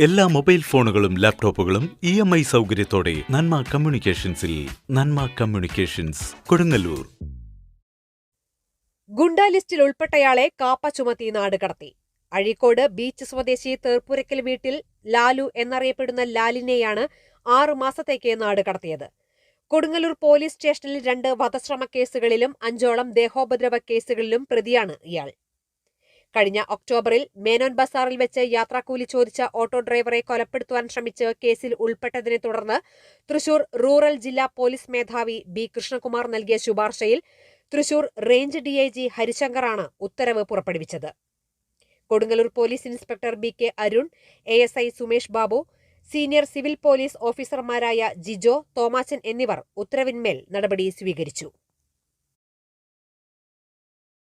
എല്ലാ മൊബൈൽ ഫോണുകളും ലാപ്ടോപ്പുകളും ഇ എം ഐ സൗകര്യത്തോടെ നന്മ കമ്മ്യൂണിക്കേഷൻസിൽ നന്മ കമ്മ്യൂണിക്കേഷൻസ് കൊടുങ്ങല്ലൂർ. ഗുണ്ടാ ലിസ്റ്റിൽ ഉൾപ്പെട്ടയാളെ കാപ്പ ചുമത്തി നാട് കടത്തി. അഴീക്കോട് ബീച്ച് സ്വദേശി തേർപ്പുരക്കൽ വീട്ടിൽ ലാലു എന്നറിയപ്പെടുന്ന ലാലിനെയാണ് ആറു മാസത്തേക്ക് നാട് കടത്തിയത്. കൊടുങ്ങല്ലൂർ പോലീസ് സ്റ്റേഷനിൽ രണ്ട് വധശ്രമ കേസുകളിലും അഞ്ചോളം ദേഹോപദ്രവ കേസുകളിലും പ്രതിയാണ് ഇയാൾ. കഴിഞ്ഞ ഒക്ടോബറിൽ മേനോൻ ബസാറിൽ വെച്ച് യാത്രാക്കൂലി ചോദിച്ച ഓട്ടോ ഡ്രൈവറെ കൊലപ്പെടുത്തുവാൻ ശ്രമിച്ച് കേസിൽ ഉൾപ്പെട്ടതിനെ തുടർന്ന് തൃശൂർ റൂറൽ ജില്ലാ പോലീസ് മേധാവി ബി കൃഷ്ണകുമാർ നൽകിയ ശുപാർശയിൽ തൃശൂർ റേഞ്ച് ഡിഐജി ഹരിശങ്കറാണ് ഉത്തരവ് പുറപ്പെടുവിച്ചത്. Kodungallur police inspector B K Arun A S I Sumesh Babu senior civil police ഓഫീസർമാരായ ജിജോ തോമാച്ചൻ എന്നിവർ ഉത്തരവിന്മേൽ നടപടി സ്വീകരിച്ചു.